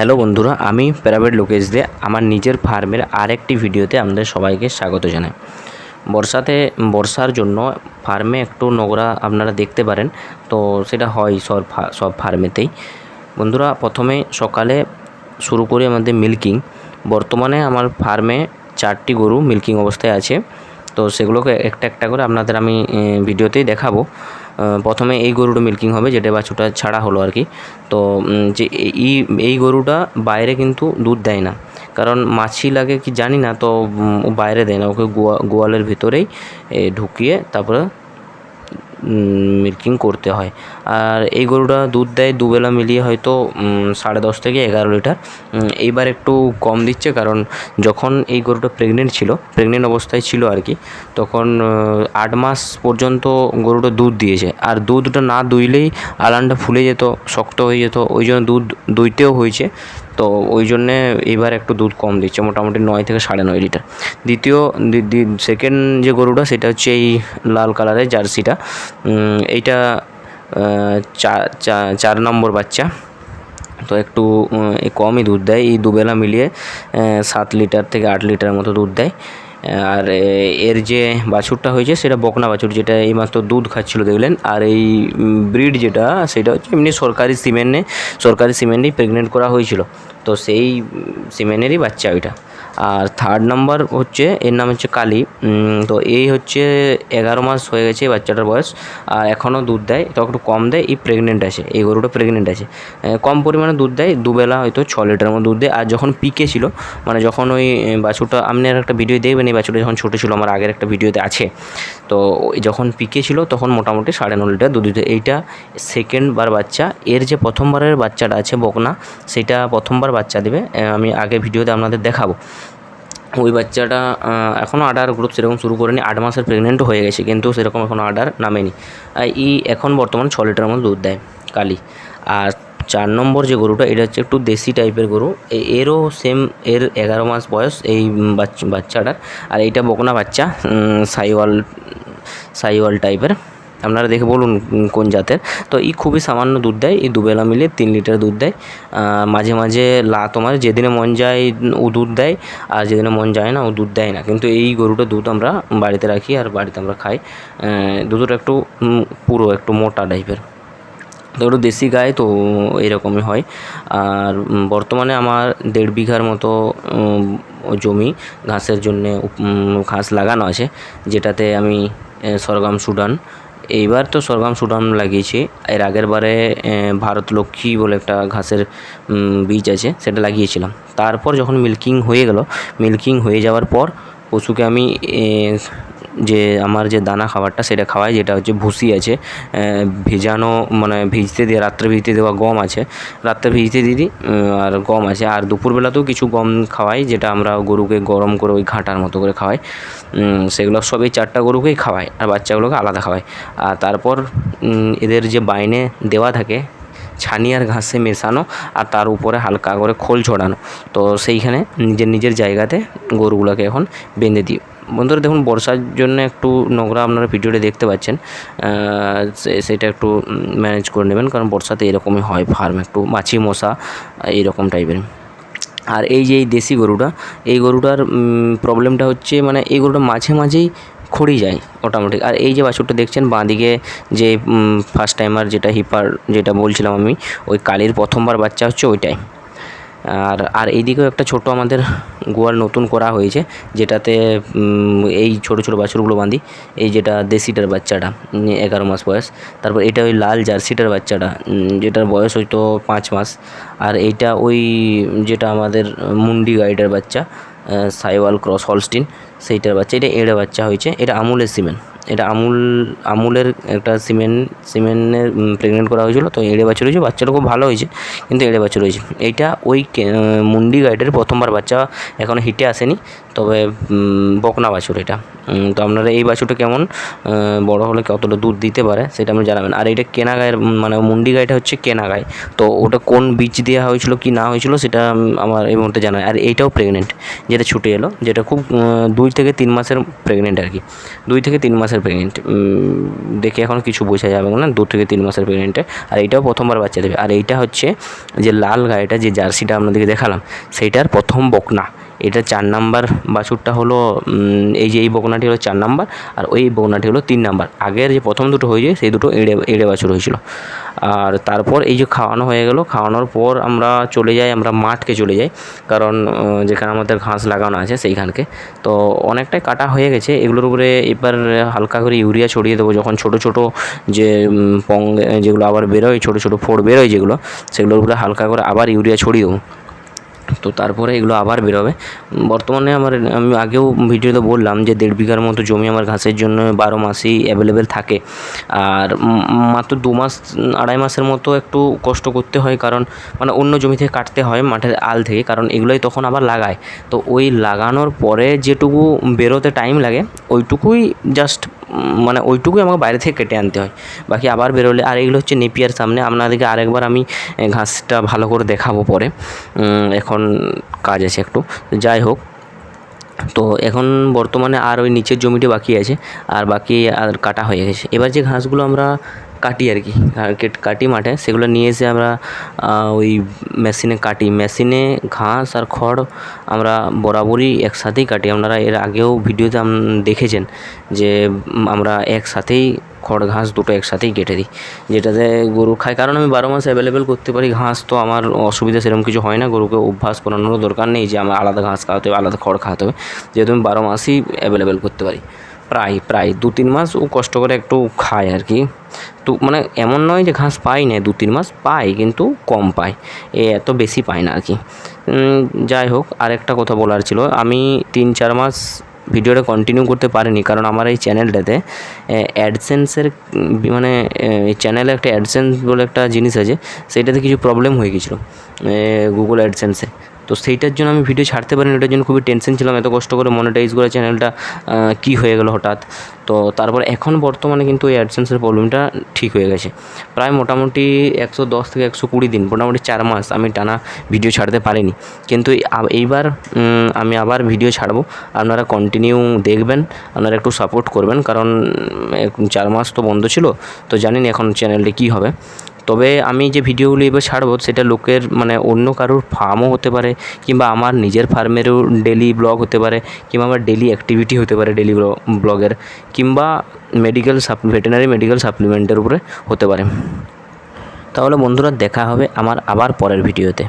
Hello বন্ধুরা, আমি private Lokesh দে। আমার নিজের ফার্মের আরেকটি ভিডিওতে আপনাদের সবাইকে স্বাগত জানাই। বর্ষাতে, বর্ষার জন্য ফার্মে একটু নোংরা আপনারা দেখতে পারেন। তো সেটা হয় সব সব ফার্মেতেই। বন্ধুরা, প্রথমে সকালে শুরু করি আমাদের মিল্কিং। বর্তমানে আমার ফার্মে চারটি গরু মিল্কিং অবস্থায় আছে। তো সেগুলোকে একটা একটা করে আপনাদের আমি ভিডিওতেই দেখাবো। প্রথমে এই গরুটা মিল্কিং হবে, যেটা বাছুরটা ছাড়া হলো আর কি। তো যে এই এই গরুটা বাইরে কিন্তু দুধ দেয় না। কারণ মাছি লাগে কি জানি না, তো বাইরে দেয় না। ওকে গোয়া, গোয়ালের ভিতরেই ঢুকিয়ে তারপরে মিল্কিং করতে হয়। আর এই গরুটা দুধ দেয়, দুবেলা মিলিয়ে হয়তো সাড়ে দশ থেকে এগারো লিটার। এইবার একটু কম দিচ্ছে কারণ যখন এই গরুটা প্রেগনেন্ট ছিল প্রেগনেন্ট অবস্থায় ছিল আর কি, তখন আট মাস পর্যন্ত গরুটা দুধ দিয়েছে। আর দুধটা না দুইলেই আলানটা ফুলে যেত, শক্ত হয়ে যেত, ওই জন্য দুধ দুইতেও হয়েছে। তো ওই জন্যে এবার একটু দুধ কম দিচ্ছে, মোটামুটি নয় থেকে সাড়ে নয় লিটার। দ্বিতীয় সেকেন্ড যে গরুটা সেটা হচ্ছে এই লাল কালারের জার্সিটা। এইটা চার নম্বর বাচ্চা। তো একটু কমই দুধ দেয়, এই দুবেলা মিলিয়ে সাত লিটার থেকে আট লিটার মতো দুধ দেয়। আর এর যে বাছুরটা হয়েছে সেটা বকনা বাছুর, যেটা এইমাত্র দুধ খাচ্ছিল, দেখলেন? আর এই ব্রিড যেটা, সেটা হচ্ছে এমনি সরকারি সিমেন্টে, সরকারি সিমেন্টেই প্রেগনেন্ট করা হয়েছিল। তো সেই সিমেন্টেরই বাচ্চা ওইটা। আর থার্ড নাম্বার হচ্ছে, এর নাম হচ্ছে কালি। তো এই হচ্ছে এগারো মাস হয়ে গেছে এই বাচ্চাটার বয়স। আর এখনও দুধ দেয়, তো একটু কম দেয়, এই প্রেগনেন্ট আছে, এই গরুটা প্রেগনেন্ট আছে। কম পরিমাণে দুধ দেয়, দুবেলা হয়তো ছ লিটার মতো দুধ দেয়। আর যখন পিকে ছিল মানে যখন ওই বাছুরটা, আপনি আর একটা ভিডিও দেখবেন, এই বাছুরটা যখন ছোটো ছিল, আমার আগের একটা ভিডিওতে আছে। তো যখন পিকে ছিল, তখন মোটামুটি সাড়ে ন লিটার দুধ দিত। এইটা সেকেন্ড বার বাচ্চা, এর যে প্রথমবারের বাচ্চাটা আছে বকনা, সেটা প্রথমবার বাচ্চা দেবে। আমি আগে ভিডিওতে আপনাদের দেখাবো। ওই বাচ্চাটা এখনও আডার গ্রুপ সেরকম শুরু করেনি, আট মাসের প্রেগনেন্টও হয়ে গেছে, কিন্তু সেরকম এখনও আডার নামেনি। ই এখন বর্তমানে ছ লিটার মতো দুধ দেয় কালি। আর চার নম্বর যে গরুটা, এটা হচ্ছে একটু দেশি টাইপের গরু। এরও সেম এর এগারো মাস বয়স এই বাচ্চাটার। আর এইটা বকনা বাচ্চা সাইওয়াল সাইওয়াল টাইপের আপনারা দেখে বলুন কোন জাতের। তো এই খুবই সামান্য দুধ দেয় এই দুবেলা মিলে তিন লিটার দুধ দেয়। মাঝে মাঝে লা তোমার যেদিনে মন যায় ও দুধ দেয়, আর যেদিনে মন যায় না ও দুধ দেয় না। কিন্তু এই গরুটা দুধ আমরা বাড়িতে রাখি আর বাড়িতে আমরা খাই। দুধটা একটু পুরো একটু মোটা টাইপের। তো একটু দেশি গায়ে তো এরকমই হয়। আর বর্তমানে আমার দেড় বিঘার মতো জমি ঘাসের জন্যে ঘাস লাগানো আছে, যেটাতে আমি সরগম, সুডান এইবার তো সরগম সুডাম লাগিয়েছি। এর আগের বারে ভারত লক্ষ্মী বলে একটা ঘাসের বীজ আছে, সেটা লাগিয়েছিলাম। তারপর যখন মিল্কিং হয়ে গেল, মিল্কিং হয়ে যাওয়ার পর পশুকে আমি যে আমার যে দানা খাবারটা সেটা খাওয়াই, যেটা হচ্ছে ভুসি আছে ভেজানো মানে ভিজতে দিয়ে, রাত্রে ভিজতে দেওয়া গম আছে। রাত্রে ভিজতে দিই আর গম আছে। আর দুপুরবেলাতেও কিছু গম খাওয়াই, যেটা আমরা গরুকে গরম করে ওই ঘাঁটার মতো করে খাওয়াই। সেগুলো সব এই চারটা গরুকেই খাওয়াই, আর বাচ্চাগুলোকে আলাদা খাওয়াই। আর তারপর এদের যে বাইনে দেওয়া থাকে ছানি আর ঘাসে মেশানো, আর তার উপরে হালকা করে খোল ছড়ানো তো সেইখানে নিজের নিজের জায়গাতে গরুগুলোকে এখন বেঁধে দিই। বন্ধুরা দেখুন, বর্ষার জন্য একটু নোংরা আপনারা ভিডিওটা দেখতে পাচ্ছেন। সেটা একটু ম্যানেজ করে নেবেন, কারণ বর্ষাতে এরকমই হয় ফার্ম একটু মাছি মশা এইরকম টাইপের আর এই যে এই দেশি গরুটা, এই গরুটার প্রবলেমটা হচ্ছে মানে এই গরুটা মাঝে মাঝেই খড়ি যায় অটোমেটিক আর এই যে বাছুরটা দেখছেন, বাঁদিকে যে ফার্স্ট টাইমার যেটা হিপার যেটা বলছিলাম আমি, ওই কালির প্রথমবার বাচ্চা হচ্ছে ওইটাই। আর আর এইদিকেও একটা ছোট আমাদের গোয়াল নতুন করা হয়েছে, যেটাতে এই ছোট ছোট বাছুরগুলো বাঁধি। এই যেটা দেশিটার বাচ্চাটা এগারো মাস বয়স। তারপর এটা ওই লাল জার্সিটার বাচ্চাটা যেটার বয়স হয়তো পাঁচ মাস। আর এইটা ওই, যেটা আমাদের মুন্ডি গাইডের বাচ্চা সাইওয়াল ক্রস হলস্টিন, সেইটার বাচ্চা, এটা এড়ে বাচ্চা হয়েছে। এটা আমুলের সিমেন্ট। এটা আমুল, আমুলের একটা সিমেন্ট, সিমেন্টের প্রেগনেন্ট করা হয়েছিল, তো এড়ে বাছুর হয়েছে বাচ্চাটা খুব ভালো হয়েছে, কিন্তু এড়ে বাছুর হয়েছে এইটা ওই মুন্ডি গাইডের প্রথমবার বাচ্চা এখনও হিটে আসেনি, তবে বকনা বাছুর এটা। তো আপনারা এই বাছুরটা কেমন বড় হলে কতটা দুধ দিতে পারে, সেটা আপনি জানাবেন। আর এটা কেনা গায়ের মানে মুন্ডি গাইটা হচ্ছে কেনা গায়ে। তো ওটা কোন বীজ দেওয়া হয়েছিল, কি না হয়েছিল, সেটা আমার এই মুহূর্তে জানা। আর এইটাও প্রেগনেন্ট যেটা ছুটে এলো, যেটা খুব দুই থেকে তিন মাসের প্রেগনেন্ট আর কি। দুই থেকে তিন মাসের মাসের প্রেগনেন্ট দেখে এখন কিছু বোঝা যাবে না, দু থেকে তিন মাসের প্রেগনেন্টে আর এইটাও প্রথমবার বাচ্চা দেবে। আর এইটা হচ্ছে যে লাল গায়েটা, যে জার্সিটা আপনাদেরকে দেখালাম, সেইটার প্রথম বকনা। এটা চার নাম্বার বাছুরটা হলো এই যে এই বকনাটি হলো চার নাম্বার আর ওই বকনাটি হলো তিন নাম্বার। আগের যে প্রথম দুটো হয়েছে, সেই দুটো এড়ে এড়ে বাছুর হয়েছিল। আর তারপর এই যে খাওয়ানো হয়ে গেল, খাওয়ানোর পর আমরা চলে যাই, আমরা মাঠকে চলে যাই। কারণ যেখানে আমাদের ঘাস লাগানো আছে সেইখানকে। তো অনেকটাই কাটা হয়ে গেছে, এগুলোর উপরে এবার হালকা করে ইউরিয়া ছড়িয়ে দেবো। যখন ছোটো ছোটো যে পং, যেগুলো আবার বেরোয়, ছোটো ছোটো ফোড় বেরোয় যেগুলো, সেগুলোর উপরে হালকা করে আবার ইউরিয়া ছড়িয়ে দেবো। তো তারপরে এগুলো আবার বেরোবে। বর্তমানে আমার, আমি আগেও ভিডিওতে বললাম যে দেড় বিঘার মতো জমি আমার ঘাসের জন্য বারো মাসই অ্যাভেলেবেল থাকে। আর মাত্র দু মাস, আড়াই মাসের মতো একটু কষ্ট করতে হয় কারণ মানে অন্য জমি থেকে কাটতে হয় মাঠের আল থেকে, কারণ এগুলোই তখন আবার লাগায়। তো ওই লাগানোর পরে যেটুকু বেরোতে টাইম লাগে, ওইটুকুই জাস্ট মানে ওইটুকুই আমাকে বাইরে থেকে কেটে আনতে হয়। বাকি আবার বেরোলে, আর এগুলো হচ্ছে নেপিয়ার সামনে। আপনাদেরকে আরেকবার আমি ঘাসটা ভালো করে দেখাবো পরে। এখন কাজ আছে একটু। যাই হোক, তো এখন বর্তমানে আর ওই নিচের জমিটি বাকি আছে। আর বাকি আর কাটা হয়ে গেছে। এবার যে ঘাসগুলো আমরা কাটি আর কি, কেট- মাঠে। সেগুলো নিয়ে এসে আমরা ওই মেশিনে কাটি। মেশিনে ঘাস আর খড় আমরা বরাবরই একসাথেই কাটি। আপনারা এর আগেও ভিডিওতে দেখেছেন যে আমরা একসাথেই খড়, ঘাস দুটো একসাথেই কেটে দিই, যেটাতে গরু খায়। কারণ আমি বারো মাস অ্যাভেলেবেল করতে পারি ঘাস, তো আমার অসুবিধা সেরকম কিছু হয় না। গরুকে অভ্যাস করানোরও দরকার নেই যে, আমার আলাদা ঘাস খাওয়াতে হবে, আলাদা খড় খাওয়াতে হবে। যেহেতু আমি বারো মাসই অ্যাভেলেবেল করতে পারি। প্রায় প্রায় দু তিন মাস ও কষ্ট করে একটু খায় আর কি। তো মানে এমন নয় যে ঘাস পাই না দু তিন মাস পাই কিন্তু কম পায়, এ এত বেশি পায় না আর কি। যাই হোক, আরেকটা কথা বলার ছিল, আমি তিন চার মাস ভিডিওটা কন্টিনিউ করতে পারিনি কারণ আমার এই চ্যানেলটাতে অ্যাডসেন্সের মানে চ্যানেলে একটা অ্যাডসেন্স বলে একটা জিনিস আছে সেইটাতে কিছু প্রবলেম হয়ে গেছিল গুগল অ্যাডসেন্সে তো সেইটার জন্য আমি ভিডিও ছাড়তে পারিনি, ওটার জন্য খুবই টেনশন ছিলাম, এত কষ্ট করে মনিটাইজ করে চ্যানেলটা কী হয়ে গেলো হঠাৎ। তো তারপর এখন বর্তমানে কিন্তু এই অ্যাডসেন্সের প্রবলেমটা ঠিক হয়ে গেছে। প্রায় মোটামুটি একশো দশ থেকে একশো কুড়ি দিন, মোটামুটি চার মাস আমি টানা ভিডিও ছাড়তে পারিনি। কিন্তু এইবার আমি আবার ভিডিও ছাড়বো। আপনারা কন্টিনিউ দেখবেন, আপনারা একটু সাপোর্ট করবেন, কারণ চার মাস তো বন্ধ ছিল, তো জানি না এখন চ্যানেলটি কী হবে। তবে আমি যে ভিডিওগুলি এবার ছাড়বো, সেটা লোকের মানে অন্য কারোর ফার্মও হতে পারে, কিংবা আমার নিজের ফার্মেরও ডেলি ব্লগ হতে পারে, কিংবা আমার ডেলি অ্যাক্টিভিটি হতে পারে ডেলি ব্লগের কিংবা মেডিকেল সাপ ভেটেনারি মেডিকেল সাপ্লিমেন্টের উপরে হতে পারে। তাহলে বন্ধুরা, দেখা হবে আমার আবার পরের ভিডিওতে।